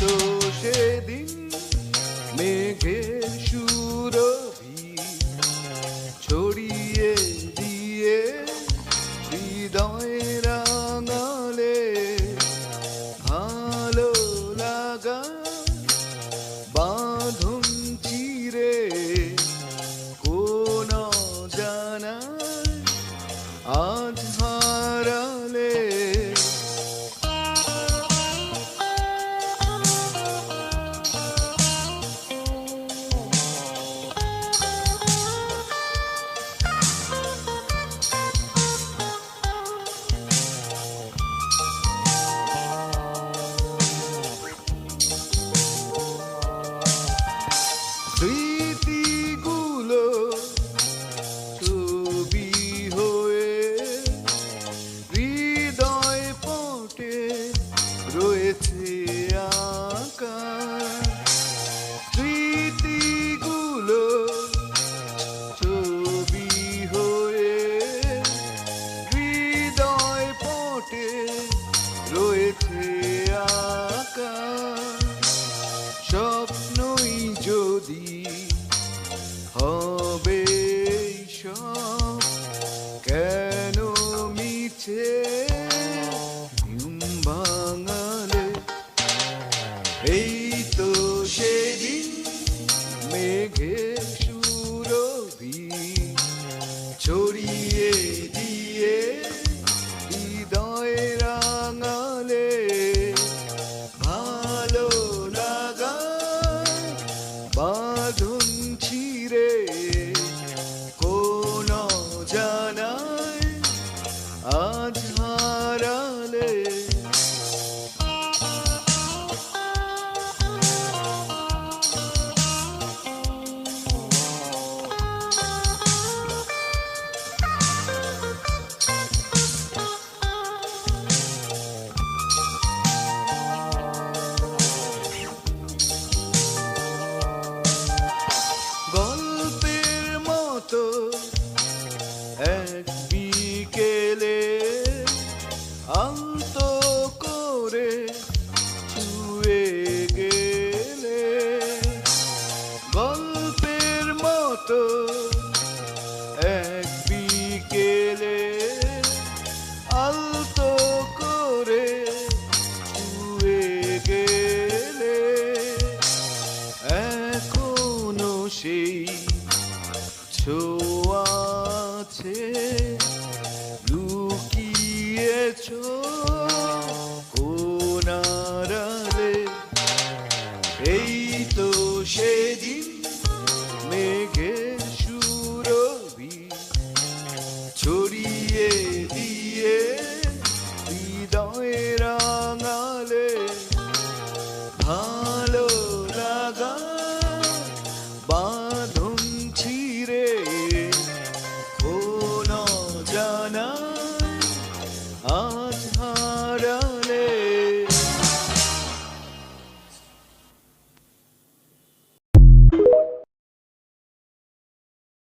তো সেদিন মেঘের সুরভি ছড়িয়ে রয়েছে স্বপ্নই যদি হবে সব কেন মিছে ভাঙালে? এই তো সেদিন মেঘের সুরভি সাধন ছিরে কোন জানায় আজ লুকিয়েছ কোনারালে এই তো সেদিন মেঘে সুরবি ছড়িয়ে